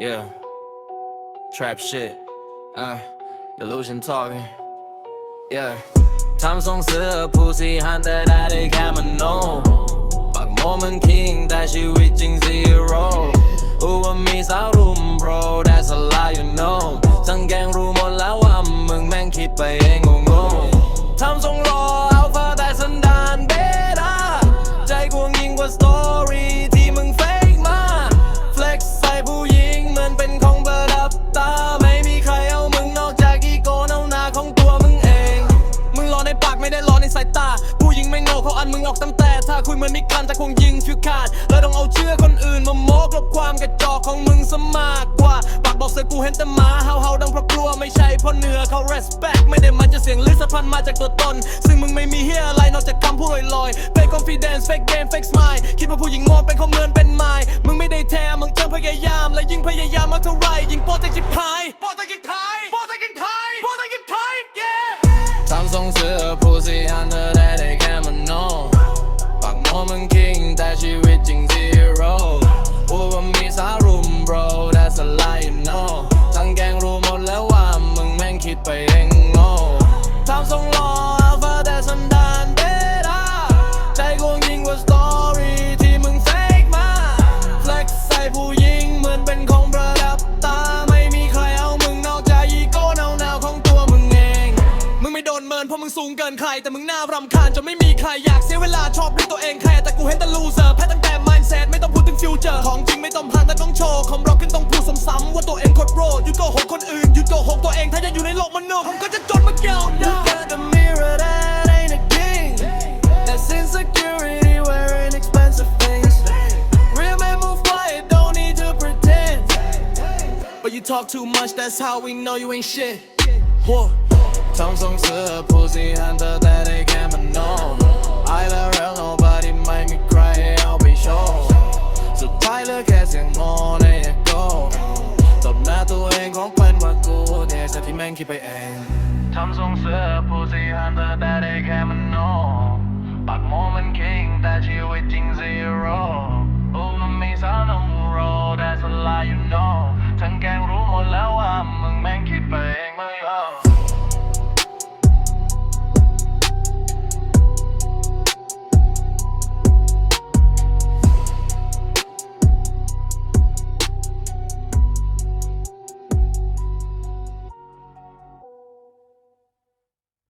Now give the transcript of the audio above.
Yeah. Trap shit. Uh, delusion talking. Yeah. ทำทรงเสือผู้สีหันแต่ได้ได้แค่มันโนปากโมมันคิงแต่ชีวิตจริง zero รู้ว่ามีสาวรุม bro that's a lie you know ทั้งแกงรู้หมดแล้วว่ามึงแม่งคิดไปเองงงๆทำทรงรออัลฟาแต่สันดานเบต้าใจกวงยิงกว่าสโตาผู้หญิงไม่โง่เขาอันมึงออกตั้งแต่ ถ้าคุยเหมือนมีกันแต่คงยิงฟิวขาดเลยต้องเอาเชื่อคนอื่นมาโม้กลบความกระจอกของมึงซะมากกว่า ปากบอกเสือกูเห็นแต่หมาเห่าเห่าดังเพราะกลัวไม่ใช่เพราะเหนือเขา respect ไม่ได้มาจากเสียงลือสะพันมาจากตัวตน ซึ่งมึงไม่มีเฮียอะไรนอกจากคำพูดลอยๆ fake confidence fake game fake smile คิดว่าผู้หญิงโง่เป็นของเมินเป็นไม้มึงไม่ได้แท้มึงเจอพยายาม และยิ่งพยายามมากเท่าไรยิ่งโปรเจกต์จิบหายโปรเจกต์จิบหายโปรเจกต์จิบหายโปรเจกต์จิบหาย yeah ทำทรงเสือ งโง่ทำทรงรอ alpha แต่สันดานเบต้าใจกวงยิ่งกว่าสตอรี่ที่มึงเฟกมา flex ใส่ผู้หญิงเหมือนเป็นของประดับตา ไม่มีใครเอามึงนอกจากอีโก้เน่าๆของตัวมึงเอง มึงไม่โดนเมินเพราะมึงสูงเกินใคร แต่มึงน่ารำคาญจนไม่มีใครอยากเสียเวลาชอบเรียตัวเองแค่แต่กูเห็นแต่ loser แพ้ตั้ง talk too much that's how we know you ain't shit Whoa. ทำทรงเสือผู้สีหันเธอแต่ได้แค่มันโน I love real nobody ไม่มีใครเอาไปโชว์สุดท้ายเหลือแค่เสียงโมในเอโก้ตบหน้าตัวเองของเป็นว่ากูเนี่ยแต่ที่แม่งคิดไปเองทำทรงเสือผู้สีหันเธอแต่ได้แค่มันโนปากโม